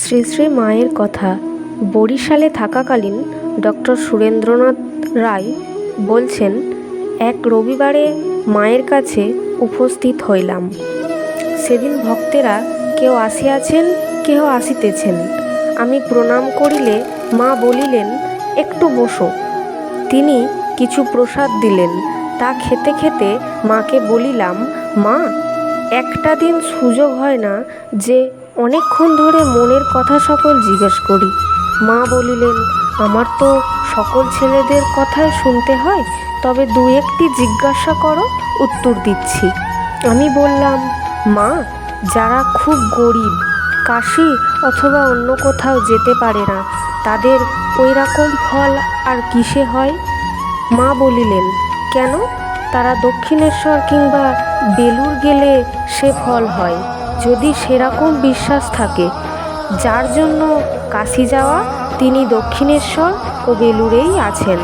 শ্রী শ্রী মায়ের কথা। বরিশালে থাকাকালীন ডক্টর সুরেন্দ্রনাথ রায় বলছেন, এক রবিবারে মায়ের কাছে উপস্থিত হইলাম। সেদিন ভক্তেরা কেউ আসিয়াছেন, কেহ আসিতেছেন। আমি প্রণাম করিলে মা বলিলেন, একটু বসো। তিনি কিছু প্রসাদ দিলেন। তা খেতে খেতে মাকে বলিলাম, মা একটা দিন সুযোগ হয় না যে অনেকক্ষণ ধরে মনের কথা সকল জিজ্ঞেস করি। মা বলিলেন, আমার তো সকল ছেলেদের কথাই শুনতে হয়, তবে দু একটি জিজ্ঞাসা করো, উত্তর দিচ্ছি। আমি বললাম, মা, যারা খুব গরিব, কাশি অথবা অন্য কোথাও যেতে পারে না, তাদের ওই রকম ফল আর কিসে হয়? মা বলিলেন, কেন? তারা দক্ষিণেশ্বর কিংবা বেলুর গেলে সে ফল হয়, যদি সেরকম বিশ্বাস থাকে। যার জন্য কাশি যাওয়া, তিনি দক্ষিণেশ্বর ও বেলুরেই আছেন।